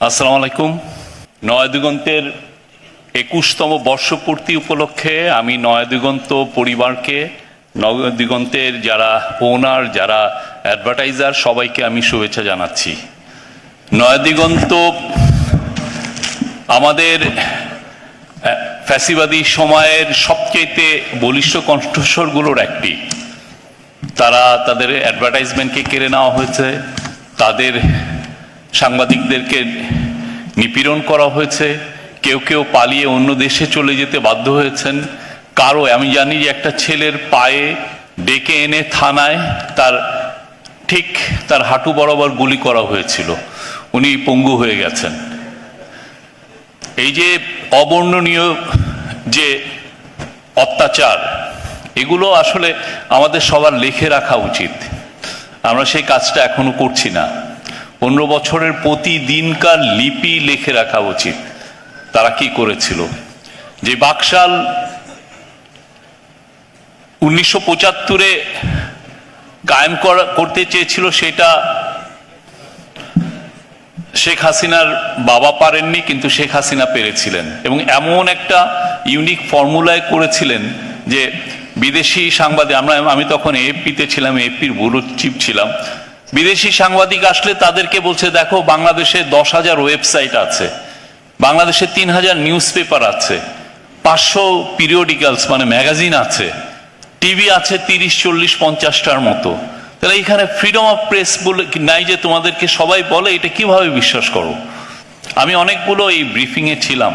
আসসালামু আলাইকুম। নয় দিগন্তের একুশতম বর্ষপূর্তি উপলক্ষে আমি নয় দিগন্ত পরিবারকে নয় দিগন্তের যারা ওনার, যারা অ্যাডভার্টাইজার, সবাইকে আমি শুভেচ্ছা জানাচ্ছি। নয় দিগন্ত আমাদের ফ্যাসিবাদী সময়ের সবচেয়ে বলিষ্ঠ কণ্ঠস্বরগুলোর একটি। তারা তাদের অ্যাডভার্টাইজমেন্টকে কেড়ে নেওয়া হয়েছে, তাদের সাংবাদিকদেরকে নিপীড়ন করা হয়েছে, কেউ কেউ পালিয়ে অন্য দেশে চলে যেতে বাধ্য হয়েছেন। কারও, আমি জানি যে একটা ছেলের পায়ে ডেকে এনে থানায় তার ঠিক তার হাঁটু বরাবর গুলি করা হয়েছিল। উনি পঙ্গু হয়ে গেছেন। এই যে অবর্ণনীয় যে অত্যাচার, এগুলো আসলে আমাদের সবার লিখে রাখা উচিত। আমরা সেই কাজটা এখনও করছি না। পনেরো বছরের প্রতিদিনকার লিপি লিখে রাখা উচিত। তারা কি করেছিল? যে বাকশাল উনিশশো পঁচাত্তরে কায়েম করতে চেয়েছিল সেটা শেখ হাসিনার বাবা পারেননি, কিন্তু শেখ হাসিনা পেরেছিলেন। এবং এমন একটা ইউনিক ফর্মুলায় করেছিলেন যে বিদেশি সাংবাদিক, আমরা, আমি তখন এএফপিতে ছিলাম এএফপির ব্যুরো চিফ ছিলাম। বিদেশি সাংবাদিক আসলে তাদেরকে বলছে, দেখো, বাংলাদেশে দশ হাজার ওয়েবসাইট আছে, বাংলাদেশে তিন হাজার নিউজ পেপার আছে, পাঁচশো পিরিয়ডিক্যালস মানে ম্যাগাজিন আছে, টিভি আছে তিরিশ, চল্লিশ, পঞ্চাশটার মতো। তাহলে এখানে ফ্রিডম অফ প্রেস বলে নাই যে তোমাদেরকে সবাই বলে, এটা কীভাবে বিশ্বাস করো? আমি অনেকগুলো এই ব্রিফিংয়ে ছিলাম।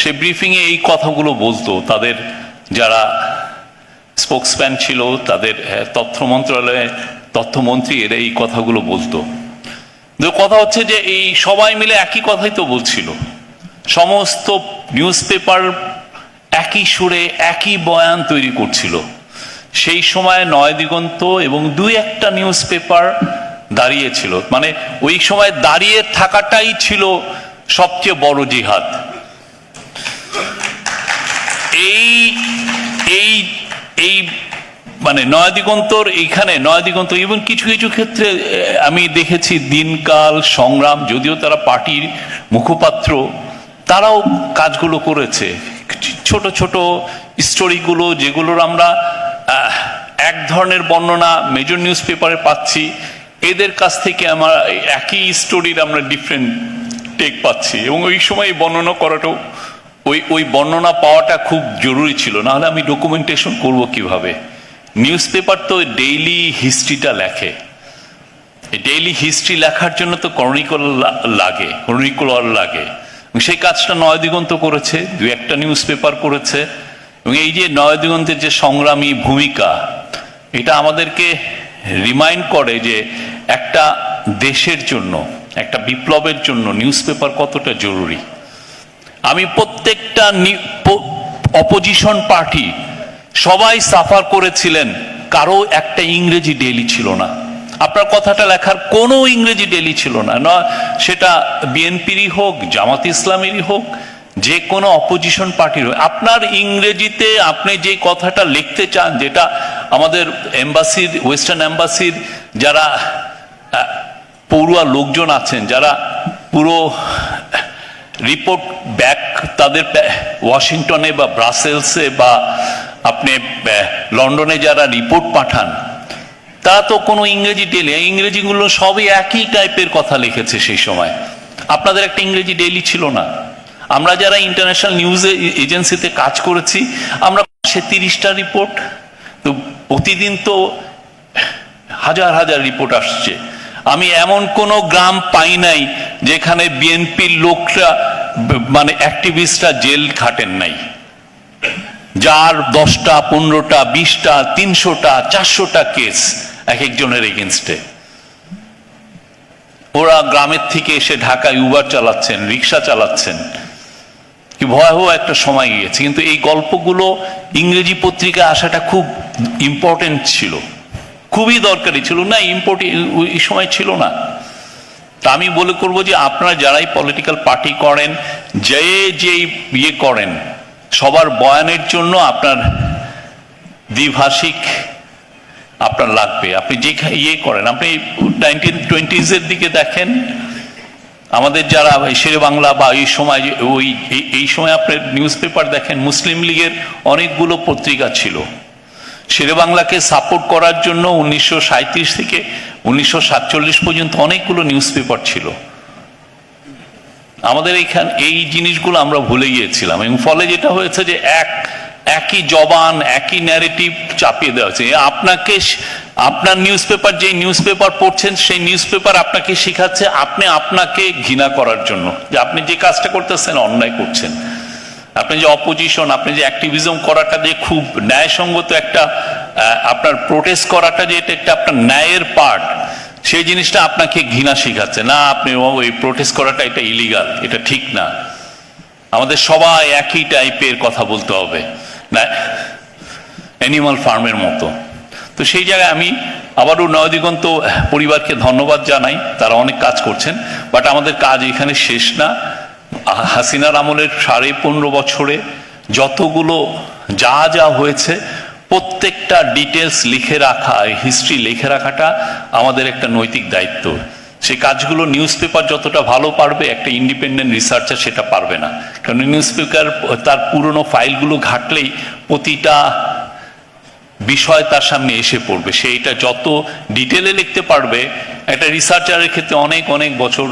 সেই ব্রিফিংয়ে এই কথাগুলো বলতো। তাদের যারা স্পোক্সম্যান ছিল, তাদের তথ্য মন্ত্রণালয়ে তথ্যমন্ত্রী এরা এই কথাগুলো বলতো। কথা হচ্ছে যে এই সবাই মিলে একই কথাই তো বলছিল। সমস্ত নিউজ পেপার একই সুরে একই বয়ান তৈরি করছিল। সেই সময় নয় দিগন্ত এবং দুই একটা নিউজ পেপার দাঁড়িয়েছিল। মানে ওই সময় দাঁড়িয়ে থাকাটাই ছিল সবচেয়ে বড় জিহাদ। এই এই এই মানে নয় দিগন্তর এইখানে, নয় দিগন্ত এবং কিছু কিছু ক্ষেত্রে আমি দেখেছি দিনকাল, সংগ্রাম, যদিও তারা পার্টির মুখপাত্র, তারাও কাজগুলো করেছে। ছোট ছোট স্টোরিগুলো যেগুলোর আমরা এক ধরনের বর্ণনা মেজর নিউজ পেপারে পাচ্ছি। এদের কাছ থেকে আমার একই স্টোরির আমরা ডিফারেন্ট টেক পাচ্ছি। এবং ওই সময় বর্ণনা করাটাও, ওই ওই বর্ণনা পাওয়াটা খুব জরুরি ছিল। নাহলে আমি ডকুমেন্টেশন করব কীভাবে? নিউজ পেপার তো ডেইলি হিস্ট্রিটা লেখে। ডেইলি হিস্ট্রি লেখার জন্য তো ক্রনিকল লাগে ক্রনিকুলার লাগে। সেই কাজটা নয় দিগন্ত করেছে, দু একটা নিউজ পেপার করেছে। এবং এই যে নয় দিগন্তের যে সংগ্রামী ভূমিকা, এটা আমাদেরকে রিমাইন্ড করে যে একটা দেশের জন্য, একটা বিপ্লবের জন্য নিউজ পেপার কতটা জরুরি। আমি প্রত্যেকটা অপোজিশন পার্টি সবাই সাফার করেছিলেন, কারও একটা ইংরেজি ডেলি ছিল না। আপনার কথাটা লেখার কোনো ইংরেজি ডেলি ছিল না। না, সেটা বিএনপিরই হোক, জামাত ইসলামেরই হোক, যে কোনো অপোজিশন পার্টির হোক। আপনার ইংরেজিতে আপনি যে কথাটা লিখতে চান, যেটা আমাদের এম্বাসির ওয়েস্টার্ন এম্বাসির যারা পড়ুয়া লোকজন আছেন, যারা পুরো রিপোর্ট ব্যাক তাদের ওয়াশিংটনে বা ব্রাসেলসে বা আপনি লন্ডনে যারা রিপোর্ট পাঠান তারা তো কোনো ইংরেজি ডেলি ইংরেজিগুলো সবই একই টাইপের কথা লিখেছে সেই সময়। আপনাদের একটা ইংরেজি ডেলি ছিল না। আমরা যারা ইন্টারন্যাশনাল নিউজ এজেন্সিতে কাজ করেছি, আমরা সে তিরিশটা রিপোর্ট, তো প্রতিদিন তো হাজার হাজার রিপোর্ট আসছে। আমি এমন কোনো গ্রাম পাই নাই যেখানে বিএনপির লোকরা মানে অ্যাক্টিভিস্টরা জেল খাটেন নাই। যার দশটা, পনেরোটা, বিশটা, তিনশোটা, চারশোটা কেস এক একজনের এগেনস্টে। ওরা গ্রামের থেকে এসে ঢাকায় উবার চালাচ্ছেন, রিক্সা চালাচ্ছেন। কি ভয়াবহ একটা সময় গিয়েছে। কিন্তু এই গল্পগুলো ইংরেজি পত্রিকা আসাটা খুব ইম্পর্টেন্ট ছিল। খুবই দরকারি ছিল। না ইম্পর্ট এই সময় ছিল না। তা আমি বলে করব যে আপনারা যারাই পলিটিক্যাল পার্টি করেন, যে যে ইয়ে করেন সবার বয়ানের জন্য আপনার দ্বিভাষিক আপনার লাগবে। আপনি যে ইয়ে করেন, আপনি নাইনটিন টোয়েন্টিজের দিকে দেখেন, আমাদের যারা শেরে বাংলা বা এই সময় ওই এই- সময় আপনার নিউজ পেপার দেখেন, মুসলিম লীগের অনেকগুলো পত্রিকা ছিল। শেরে বাংলাকে সাপোর্ট করার জন্য উনিশশো সাঁইত্রিশ থেকে উনিশশো সাতচল্লিশ পর্যন্ত অনেকগুলো নিউজ পেপার ছিল। আমাদের এইখান, এই জিনিসগুলো আমরা ভুলে গিয়েছিলাম। এবং ফলে যেটা হয়েছে যে এক, একই জবান, একই ন্যারেটিভ চাপিয়ে দেওয়া হচ্ছে আপনাকে আপনার নিউজ পেপার যে নিউজ পেপার পড়ছেন, সেই নিউজ পেপার আপনাকে শেখাচ্ছে, আপনি আপনাকে ঘৃণা করার জন্য। যে আপনি যে কাজটা করতেছেন, অন্যায় করছেন। আপনি যে অপোজিশন আপনি যে অ্যাক্টিভিজম করাটা যে খুব ন্যায়সঙ্গত একটা আপনার প্রোটেস্ট করাটা যে এটা একটা আপনার ন্যায়ের পার্ট সেই জিনিসটা আপনাকে ঘৃণা শেখাচ্ছে। না, আপনি ওই প্রোটেস্ট করাটা এটা ইলিগাল এটা ঠিক না। আমাদের সবাই একই টাইপের কথা বলতে হবে। না অ্যানিমাল ফার্মের মতো। তো সেই জায়গায় আমি আবারও নয়দিগন্ত পরিবারকে ধন্যবাদ জানাই, তারা অনেক কাজ করছেন। বাট আমাদের কাজ এখানে শেষ না। হাসিনার আমলের সাড়ে পনেরো বছরে যতগুলো যা যা হয়েছে প্রত্যেকটা ডিটেলস লিখে রাখা হিস্ট্রি লিখে রাখাটা আমাদের একটা নৈতিক দায়িত্ব। সেই কাজগুলো নিউজ যতটা ভালো পারবে, একটা ইন্ডিপেন্ডেন্ট রিসার্চার সেটা পারবে না। কারণ নিউজ তার পুরনো ফাইলগুলো ঘাটলেই প্রতিটা বিষয় তার সামনে এসে পড়বে। সেইটা যত ডিটেলে লিখতে পারবে, একটা রিসার্চারের ক্ষেত্রে অনেক অনেক বছর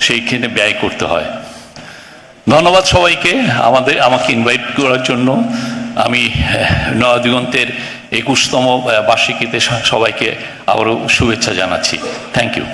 সেইখানে ব্যয় করতে হয়। ধন্যবাদ সবাইকে আমাদের, আমাকে ইনভাইট করার জন্য। আমি নয়া নয়াদিগন্তের একুশতম বার্ষিকীতে সবাইকে আবারও শুভেচ্ছা জানাচ্ছি। Thank you